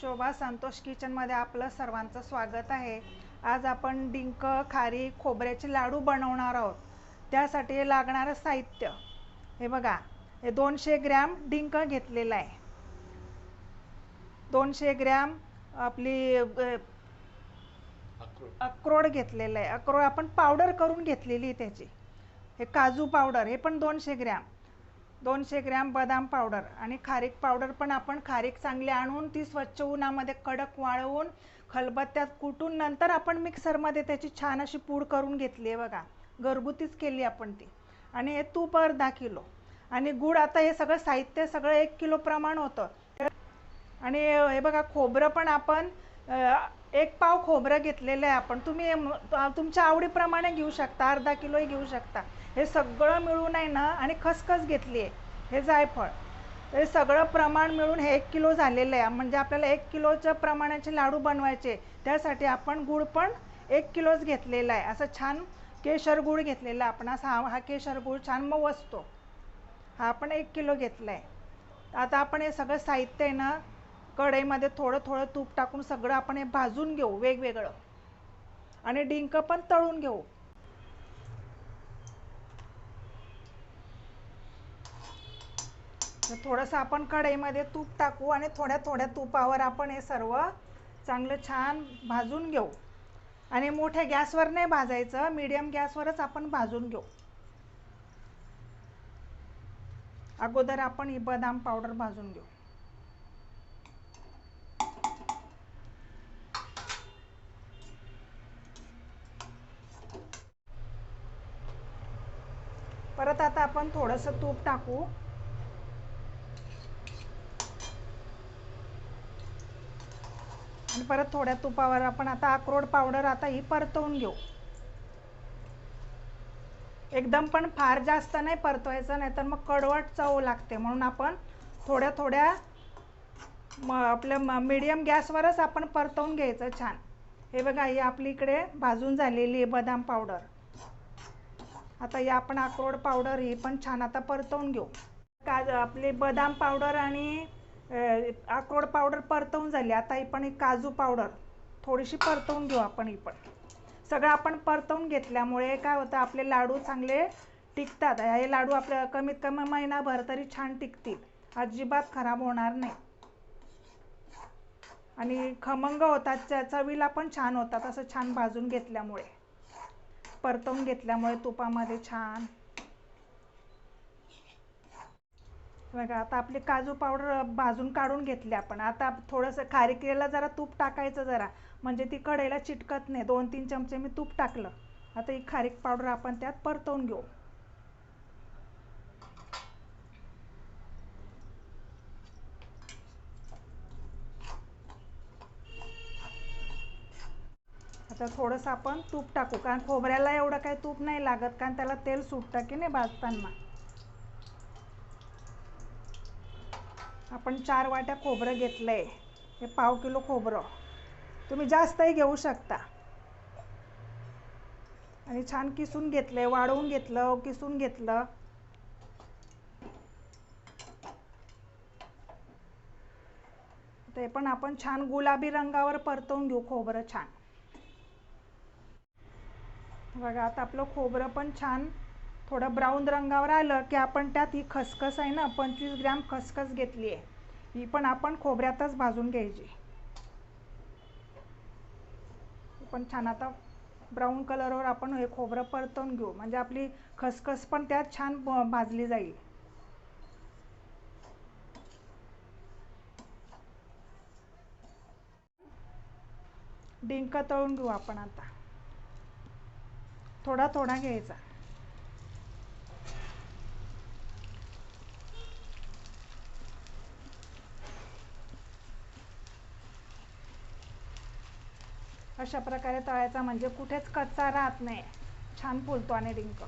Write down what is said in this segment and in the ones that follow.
शोभा संतोष किचनमध्ये आपलं सर्वांचं स्वागत आहे. आज आपण डिंक खारी खोबऱ्याचे लाडू बनवणार आहोत. त्यासाठी लागणारं साहित्य. हे बघा हे दोनशे ग्रॅम डिंक घेतलेलं आहे. दोनशे ग्रॅम आपली अक्रोड अक्रोड घेतलेलं आहे. अक्रोड आपण पावडर करून घेतलेली आहे त्याची. हे काजू पावडर हे पण दोनशे ग्रॅम. दोनशे ग्रॅम बदाम पावडर आणि खारीक पावडर पण आपण खारीक चांगली आणून ती स्वच्छ उन्हामध्ये कडक वाळवून खलबत्त्यात कुटून नंतर आपण मिक्सरमध्ये त्याची छान अशी पूड करून घेतली आहे बघा. घरगुतीच केली आपण ती. आणि हे तूप अर्धा किलो. आणि गुड आता हे सगळं साहित्य सगळं एक किलो प्रमाण होतं. आणि हे बघा खोबरं पण आपण एक पाव खोबरं घेतलेलं आहे आपण. तुम्ही तुमच्या आवडीप्रमाणे घेऊ शकता. अर्धा किलोही घेऊ शकता. हे सगळं मिळून आहे ना आणि खसखस घेतली आहे. हे जायफळ. हे सगळं प्रमाण मिळून हे एक किलो झालेलं आहे. म्हणजे आपल्याला एक किलोच्या प्रमाणाचे लाडू बनवायचे. त्यासाठी आपण गुळ पण एक किलोच घेतलेला आहे. असं छान केशर गुळ घेतलेला आहे आपण. असा हा हा केशर गुळ छान मऊ असतो. हा आपण एक किलो घेतला आहे आता आपण हे सगळं साहित्य आहे ना कढईमध्ये थोडं थोडं तूप टाकून सगळं आपण हे भाजून घेऊ वेगवेगळं. आणि डिंक पण तळून घेऊ. थोडंसं आपण कढईमध्ये तूप टाकू आणि थोड्या थोड्या तुपावर आपण हे सर्व चांगलं छान भाजून घेऊ. आणि मोठ्या गॅसवर नाही भाजायचं मीडियम गॅसवरच आपण भाजून घेऊ. अगोदर आपण ही बदाम पावडर भाजून घेऊ. परत आता आपण थोडंसं तूप टाकू. आणि परत थोड्या तुपावर आपण आता अक्रोड पावडर आता ही परतवून घेऊ. एकदम पण फार जास्त नाही परतवायचं नाही तर मग कडवट चव लागते. म्हणून आपण थोड्या थोड्या म आपल्या मीडियम गॅसवरच आपण परतवून घ्यायचं छान. हे बघा ही आपली इकडे भाजून झालेली आहे बदाम पावडर. आता ही आपण अक्रोड पावडर ही पण छान आता परतवून घेऊ. काज आपले बदाम पावडर आणि अक्रोड पावडर परतवून झाली. आता ही पण एक काजू पावडर. थोडीशी परतवून घेऊ आपण ही पण. सगळं आपण परतवून घेतल्यामुळे काय होतं आपले लाडू चांगले टिकतात. हे लाडू आपल्या कमीत कमी महिनाभर तरी छान टिकतील. अजिबात खराब होणार नाही. आणि खमंग होतात त्या चवीला पण छान होतात असं छान भाजून घेतल्यामुळे. परतवून घेतल्यामुळे तुपामध्ये छान. बघा आता आपली काजू पावडर भाजून काढून घेतली आपण. आता थोडंसं खारीकेला जरा तूप टाकायचं जरा. म्हणजे ती कढईला चिटकत नाही. दोन तीन चमचे मी तूप टाकलं. आता ही खारीक पावडर आपण त्यात परतवून घेऊ. आता थोडंसं आपण तूप टाकू कारण खोबऱ्याला एवढं काही तूप नाही लागत कारण त्याला तेल सुटतं की नाही भाजताना. आपण चार वाट्या खोबरं घेतलंय. हे पाव किलो खोबरं. तुम्ही जास्तही घेऊ शकता. आणि छान किसून घेतलंय वाढवून घेतलं किसून घेतलं. ते पण आपण छान गुलाबी रंगावर परतवून घेऊ खोबरं छान. बघा आता आपलं खोबरं पण छान थोडं ब्राऊन रंगावर आलं की आपण त्यात ही खसखस आहे ना पंचवीस ग्रॅम खसखस घेतली आहे. ही पण आपण खोबऱ्यातच भाजून घ्यायची. पण छान आता ब्राऊन कलरवर आपण हे खोबरं परतवून घेऊ. म्हणजे आपली खसखस पण त्यात छान भाजली जाईल. डिंक तळून घेऊ आपण आता. थोडा थोडा घ्यायचा. अशा प्रकारे तळायचा म्हणजे कुठेच कच्चा राहत नाही. छान फुलतो आणि डिंक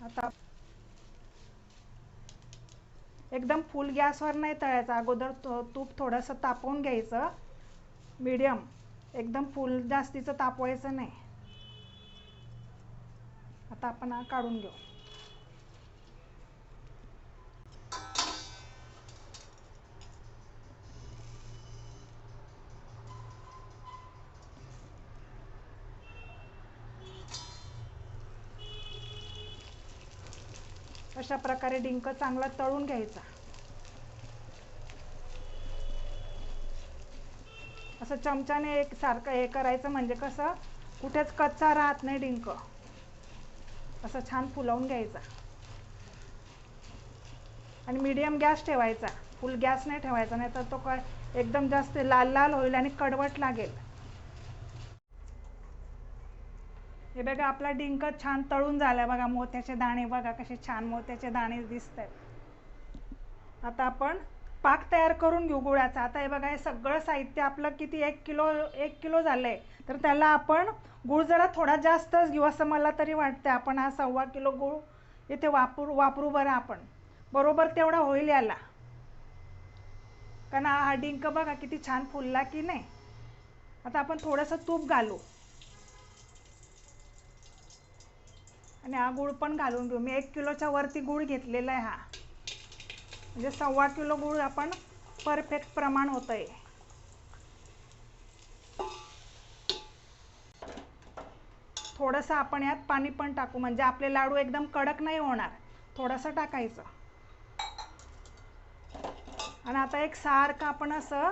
आता. एकदम फुल गॅसवर नाही तळायचं. अगोदर तूप थोडंसं तापवून घ्यायचं. मीडियम एकदम फुल जास्तीचं तापवायचं नाही. आता आपण हा काढून घेऊ. अशा प्रकारे डिंक चांगला तळून घ्यायचा. असं चमच्याने एक सारखं हे करायचं म्हणजे कसं कुठेच कच्चा राहत नाही डिंक. असं छान फुलवून घ्यायचा. आणि मीडियम गॅस ठेवायचा. फुल गॅस नाही ठेवायचा नाही तर तो काय एकदम जास्त लाल लाल होईल आणि कडवट लागेल. हे बघा आपला डिंक छान तळून झाला बघा मोत्याचे दाणे बघा कसे छान मोत्याचे दाणे दिसत आहेत आता आपण पाक तयार करून घेऊ गुळाचा. आता हे बघा हे सगळं साहित्य आपलं किती एक किलो एक किलो झालंय. तर त्याला आपण गुळ जरा थोडा जास्तच घेऊ असं मला तरी वाटतं आपण हा सव्वा किलो गुळ इथे वापरू वापरू बरं आपण. बरोबर तेवढा होईल याला. कारण हा डिंक बघा किती छान फुलला की नाही. आता आपण थोडंसं तूप घालू. आणि हा गुळ पण घालून घेऊ. मी एक किलोच्या वरती गुळ घेतलेला आहे हा. म्हणजे सव्वा किलो गुळ आपण परफेक्ट प्रमाण होतं आहे थोडंसं आपण यात पाणी पण टाकू. म्हणजे आपले लाडू एकदम कडक नाही होणार. थोडंसं टाकायचं. आणि आता एक सारखं आपण असं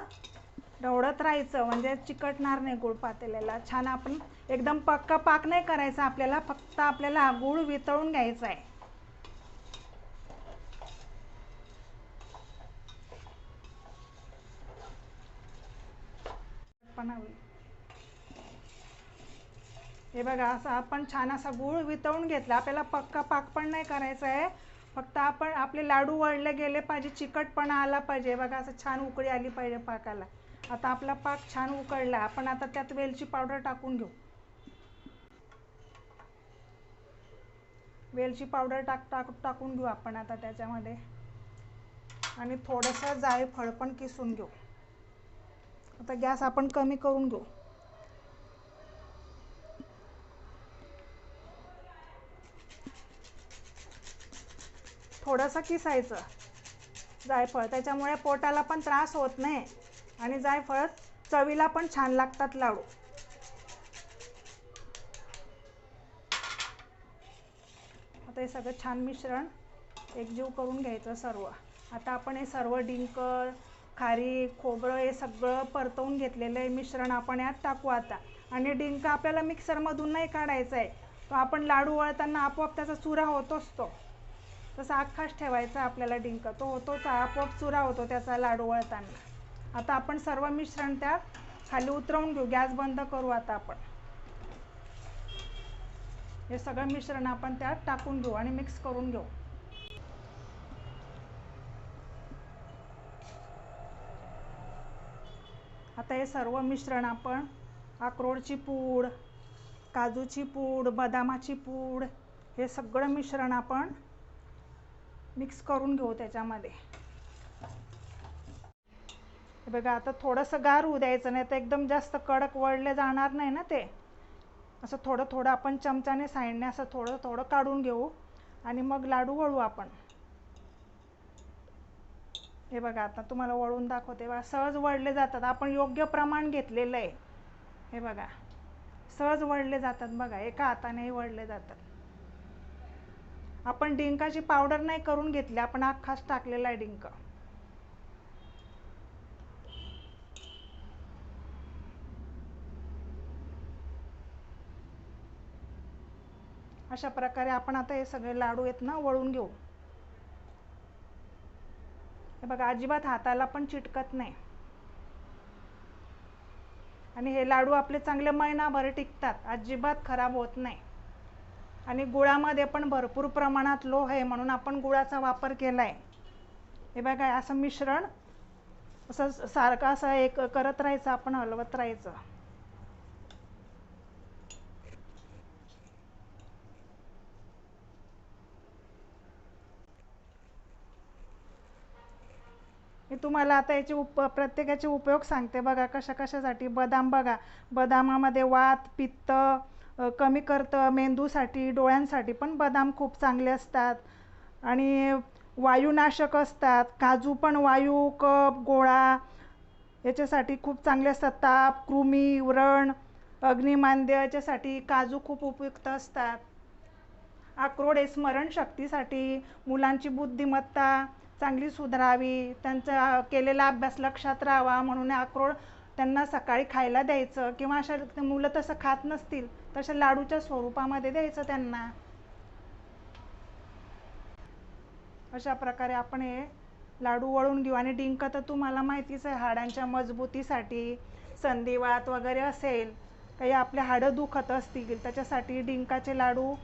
ढवळत राहायचं. म्हणजे चिकटणार नाही गुळ पातेल्याला. छान आपण एकदम पक्का पाक नाही करायचा आपल्याला फक्त आपल्याला हा गुळ वितळून घ्यायचा आहे. हे बघा असं आपण छान असा गुळ वितळून घेतला. आपल्याला पक्का पाक पण नाही करायचा आहे. फक्त आपण आपले लाडू वळले गेले पाहिजे चिकटपणा आला पाहिजे. बघा असं छान उकळी आली पाहिजे पाकाला. आता आपला पाक छान उकळला. आपण आता त्यात वेलची पावडर टाकून घेऊ. वेलची पावडर टाक टाक टाकून घेऊ आपण आता त्याच्यामध्ये. आणि थोडंसं जायफळ पण किसून घेऊ. आता गॅस आपण कमी करून घेऊ. थोडंसं किसायचं. जायफळ त्याच्यामुळे पोटाला पण त्रास होत नाही. आणि जायफळ चवीला पण छान लागतात लाडू. आता हे सगळं छान मिश्रण एकजीव करून घ्यायचं सर्व. आता आपण हे सर्व डिंक खारी खोबरं हे सगळं परतवून घेतलेलं आहे मिश्रण आपण यात टाकू आता. आणि डिंक आपल्याला मिक्सरमधून नाही काढायचा आहे. तो आपण लाडू वळताना आपोआप त्याचा चुरा होतोच तो तसा अख्खाच ठेवायचा आपल्याला डिंक. तो होतोच आपोआप चुरा होतो त्याचा लाडू वळताना. आता आपण सर्व मिश्रण त्या खाली उतरवून घेऊ. गॅस बंद करू आता आपण. हे सगळं मिश्रण आपण त्यात टाकून घेऊ आणि मिक्स करून घेऊ. आता हे सर्व मिश्रण आपण अक्रोडची पूड काजूची पूड बदामाची पूड हे सगळं मिश्रण आपण मिक्स करून घेऊ त्याच्यामध्ये. बघा आता थोडंसं गार होऊ द्यायचं नाही तर एकदम जास्त कडक वळले जाणार नाही ना ते. असं थोडं थोडं आपण चमच्याने साईडने असं थोडं थोडं काढून घेऊ आणि मग लाडू वळू आपण. हे बघा आता तुम्हाला वळून दाखवते बघा. सहज वळले जातात. आपण योग्य प्रमाण घेतलेलं आहे. हे बघा. सहज वळले जातात बघा. एका हातानेही वळले जातात. आपण डिंकाची पावडर नाही करून घेतली. आपण अख्खाच टाकलेला आहे डिंक. अशा प्रकारे आपण आता हे सगळे लाडू आहेत ना वळून घेऊ. हे बघा अजिबात हाताला पण चिटकत नाही. आणि हे लाडू आपले चांगले महिनाभर टिकतात अजिबात खराब होत नाही. आणि गुळामध्ये पण भरपूर प्रमाणात लोह आहे म्हणून आपण गुळाचा वापर केला आहे हे बघा असं मिश्रण असं सारखं असं एक करत राहायचं आपण हलवत राहायचं. मी तुम्हाला आता याचे उप प्रत्येकाचे उपयोग सांगते बघा कशा कशासाठी बदाम बघा. बदामामध्ये वात पित्त कमी करतं मेंदूसाठी डोळ्यांसाठी पण बदाम खूप चांगले असतात. आणि वायुनाशक असतात. काजू पण वायू कप गोळा याच्यासाठी खूप चांगले असतात. ताप कृमी व्रण अग्निमांद्य याच्यासाठी काजू खूप उपयुक्त असतात. अक्रोड हे स्मरणशक्तीसाठी मुलांची बुद्धिमत्ता चांगली सुधारावी त्यांचा केलेला अभ्यास लक्षात राहावा म्हणून अक्रोड त्यांना सकाळी खायला द्यायचं किंवा अशा मुलं तसं खात नसतील तशा लाडूच्या स्वरूपामध्ये द्यायचं त्यांना. अशा प्रकारे आपण हे लाडू वळून घेऊ. आणि डिंक तर तुम्हाला माहितीच आहे हाडांच्या मजबूतीसाठी संधिवात वगैरे असेल काही आपले हाडं दुखत असतील त्याच्यासाठी डिंकाचे लाडू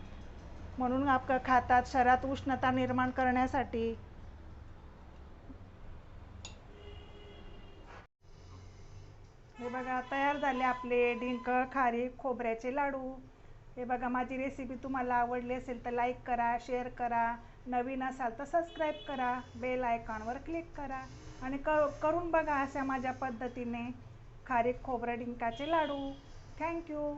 म्हणून आप खातात शरीरात उष्णता निर्माण करण्यासाठी. हे बघा तयार झाले आपले डिंक खारीक खोबऱ्याचे लाडू. हे बघा माझी रेसिपी तुम्हाला आवडली असेल तर लाईक करा शेअर करा. नवीन असाल तर सबस्क्राईब करा. बेल आयकॉनवर क्लिक करा. आणि क करून बघा अशा माझ्या पद्धतीने खारीक खोबरं डिंकाचे लाडू. थँक्यू